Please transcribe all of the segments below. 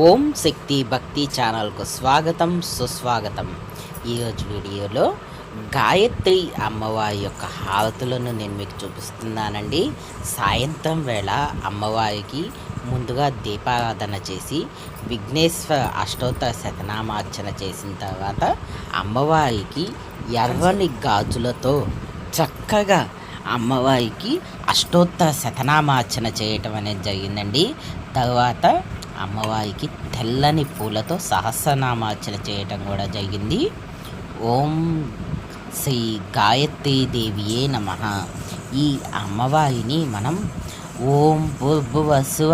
ఓం శక్తి భక్తి ఛానల్కు స్వాగతం సుస్వాగతం. ఈరోజు వీడియోలో గాయత్రి అమ్మవారి యొక్క హారతులను నేను మీకు చూపిస్తున్నానండి. సాయంత్రం వేళ అమ్మవారికి ముందుగా దీపారాధన చేసి విఘ్నేశ్వర అష్టోత్తర శతనామార్చన చేసిన తర్వాత అమ్మవారికి ఎర్రని గాజులతో చక్కగా అమ్మవారికి అష్టోత్తర శతనామార్చన చేయటం అనేది జరిగిందండి. తర్వాత అమ్మవారికి తెల్లని పూలతో సహస్రనామార్చన చేయటం కూడా జరిగింది. ఓం శ్రీ గాయత్రీ దేవియే నమ. ఈ అమ్మవారిని మనం ఓం భూర్భువస్వ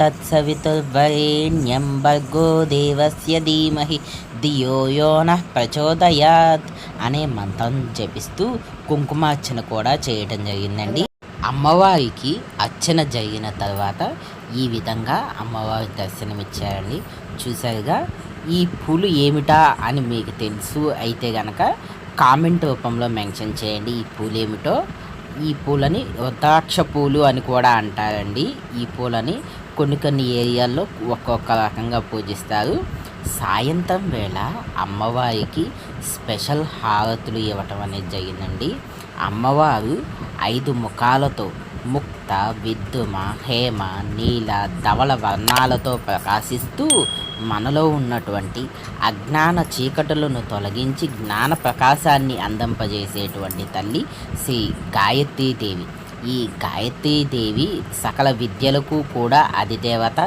తత్సవితుర్వరేణ్యం భర్గో దేవస్య ధీమహి ధియో యో ప్రచోదయాత్ అనే మంత్రం జపిస్తూ కుంకుమార్చన కూడా చేయటం జరిగిందండి. అమ్మవారికి అర్చన జరిగిన తర్వాత ఈ విధంగా అమ్మవారి దర్శనమిచ్చారండి. చూసారుగా ఈ పూలు ఏమిటా అని మీకు తెలుసు అయితే గనక కామెంట్ రూపంలో మెన్షన్ చేయండి. ఈ పూలు ఏమిటో ఈ పూలని రుద్రాక్ష పూలు అని కూడా అంటారండి. ఈ పూలని కొన్ని కొన్ని ఏరియాల్లో ఒక్కొక్క రకంగా పూజిస్తారు. సాయంత్రం వేళ అమ్మవారికి స్పెషల్ హారతులు ఇవ్వటం అనేది జరిగిందండి. అమ్మవారు ఐదు ముఖాలతో ముక్త విద్యుమ హేమ నీల ధవళ వర్ణాలతో ప్రకాశిస్తూ మనలో ఉన్నటువంటి అజ్ఞాన చీకటులను తొలగించి జ్ఞాన ప్రకాశాన్ని అందింపజేసేటువంటి తల్లి శ్రీ గాయత్రీదేవి ఈ గాయత్రీదేవి సకల విద్యలకు కూడా అధిదేవత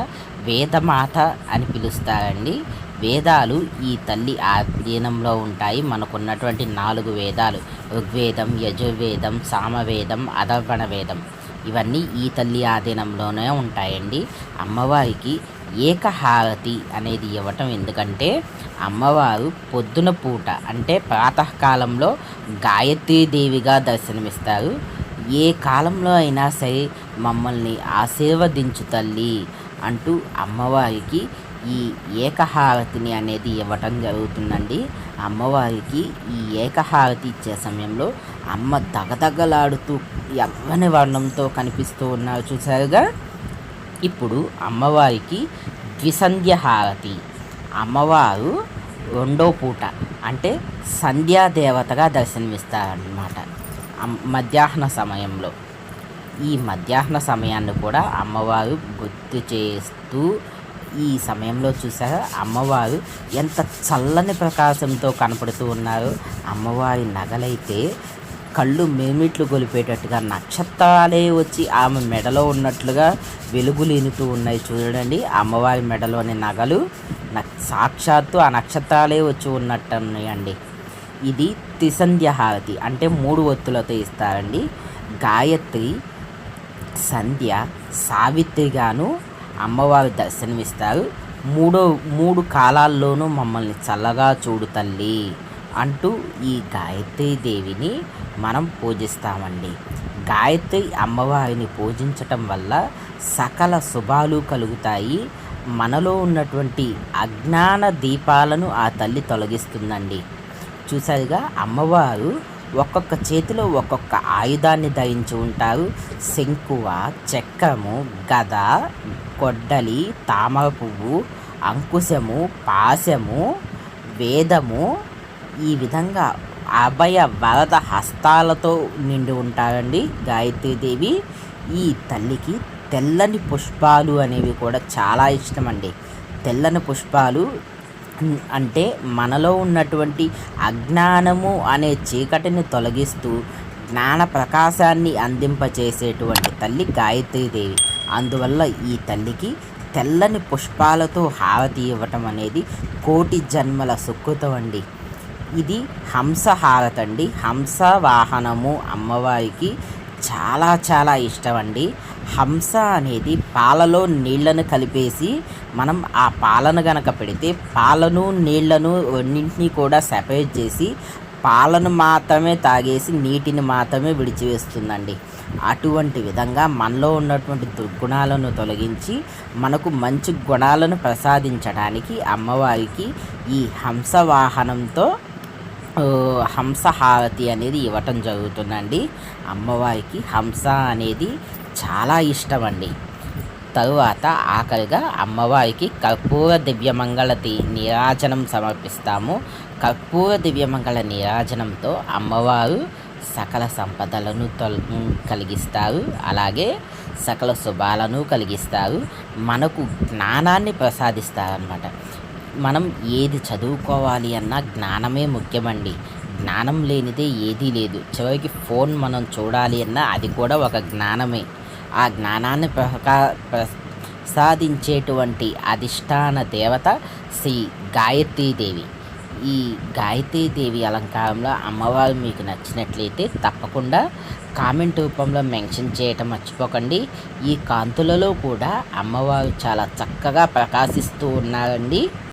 వేదమాత అని పిలుస్తారండి. వేదాలు ఈ తల్లి ఆధీనంలో ఉంటాయి. మనకున్నటువంటి నాలుగు వేదాలు ఋగ్వేదం యజుర్వేదం సామవేదం అధర్వణ వేదం. ఇవన్నీ ఈ తల్లి ఆధీనంలోనే ఉంటాయండి. అమ్మవారికి ఏకహారతి అనేది ఇవ్వటం ఎందుకంటే అమ్మవారు పొద్దున పూట అంటే ప్రాతకాలంలో గాయత్రీదేవిగా దర్శనమిస్తారు. ఏ కాలంలో అయినా సరే మమ్మల్ని ఆశీర్వదించు తల్లి అంటూ అమ్మవారికి ఈ ఏకహారతిని అనేది ఇవ్వటం జరుగుతుందండి. అమ్మవారికి ఈ ఏకహారతి ఇచ్చే సమయంలో అమ్మ దగదగలాడుతూ ఎవ్వని వర్ణంతో కనిపిస్తూ ఉన్నారు చూసారుగా ఇప్పుడు అమ్మవారికి ద్విసంధ్య హారతి. అమ్మవారు రెండో పూట అంటే సంధ్యాదేవతగా దర్శనమిస్తారన్నమాట. మధ్యాహ్న సమయంలో. ఈ మధ్యాహ్న సమయాన్ని కూడా అమ్మవారు గుర్తు చేస్తూ ఈ సమయంలో చూసారా అమ్మవారు ఎంత చల్లని ప్రకాశంతో కనపడుతూ ఉన్నారు. అమ్మవారి నగలైతే కళ్ళు మేమిట్లు గొలిపేటట్టుగా నక్షత్రాలే వచ్చి ఆమె మెడలో ఉన్నట్లుగా వెలుగులీనుతూ ఉన్నాయి చూడండి. అమ్మవారి మెడలోని నగలు సాక్షాత్తు ఆ నక్షత్రాలే వచ్చి ఉన్నట్టున్నాయండి. ఇది త్రిసంధ్య హారతి అంటే మూడు ఒత్తులతో ఇస్తారండి. గాయత్రి సంధ్య సావిత్రిగాను అమ్మవారి దర్శనమిస్తారు. మూడో మూడు కాలాల్లోనూ మమ్మల్ని చల్లగా చూడు తల్లి అంటూ ఈ గాయత్రి దేవిని మనం పూజిస్తామండి. గాయత్రి అమ్మవారిని పూజించటం వల్ల సకల శుభాలు కలుగుతాయి. మనలో ఉన్నటువంటి అజ్ఞాన దీపాలను ఆ తల్లి తొలగిస్తుందండి. చూసారుగా అమ్మవారు ఒక్కొక్క చేతిలో ఒక్కొక్క ఆయుధాన్ని ధరించి ఉంటారు. శంకువ చక్రము గద కొడ్డలి తామర పువ్వు అంకుశము పాశము వేదము ఈ విధంగా అభయ వరద హస్తాలతో నిండి ఉంటారండి గాయత్రీదేవి. ఈ తల్లికి తెల్లని పుష్పాలు అనేవి కూడా చాలా ఇష్టం అండి తెల్లని పుష్పాలు అంటే మనలో ఉన్నటువంటి అజ్ఞానము అనే చీకటిని తొలగిస్తూ జ్ఞాన ప్రకాశాన్ని అందింపచేసేటువంటి తల్లి గాయత్రీదేవి. అందువల్ల ఈ తల్లికి తెల్లని పుష్పాలతో హారతి ఇవ్వటం అనేది కోటి జన్మల సుకృతం అండి. ఇది హంసహారత అండి హంస వాహనము అమ్మవారికి చాలా చాలా ఇష్టం అండి హంస అనేది పాలలో నీళ్ళను కలిపేసి మనం ఆ పాలను గనక పెడితే పాలను నీళ్ళను రెండింటినీ కూడా సెపరేట్ చేసి పాలను మాత్రమే తాగేసి నీటిని మాత్రమే విడిచివేస్తుందండి. అటువంటి విధంగా మనలో ఉన్నటువంటి దుర్గుణాలను తొలగించి మనకు మంచి గుణాలను ప్రసాదించడానికి అమ్మవారికి ఈ హంస హంసహారతి అనేది ఇవ్వటం జరుగుతుందండి. అమ్మవారికి హంస అనేది చాలా ఇష్టం అండి తరువాత ఆఖరిగా అమ్మవారికి కర్పూర దివ్యమంగళతి నీరాజనం సమర్పిస్తాము. కర్పూర దివ్యమంగళ నీరాజనంతో అమ్మవారు సకల సంపదలను తొల్ కలిగిస్తారు. అలాగే సకల శుభాలను కలిగిస్తారు. మనకు జ్ఞానాన్ని ప్రసాదిస్తారనమాట మనం ఏది చదువుకోవాలి అన్నా జ్ఞానమే ముఖ్యమండి. జ్ఞానం లేనిదే ఏదీ లేదు. చివరికి ఫోన్ మనం చూడాలి అన్నా అది కూడా ఒక జ్ఞానమే. ఆ జ్ఞానాన్ని ప్రకా ప్రసాదించేటువంటి అధిష్టాన దేవత శ్రీ గాయత్రీదేవి ఈ గాయత్రీదేవి అలంకారంలో అమ్మవారు మీకు నచ్చినట్లయితే తప్పకుండా కామెంట్ రూపంలో మెన్షన్ చేయటం మర్చిపోకండి. ఈ కాంతులలో కూడా అమ్మవారు చాలా చక్కగా ప్రకాశిస్తూ ఉన్నారండి.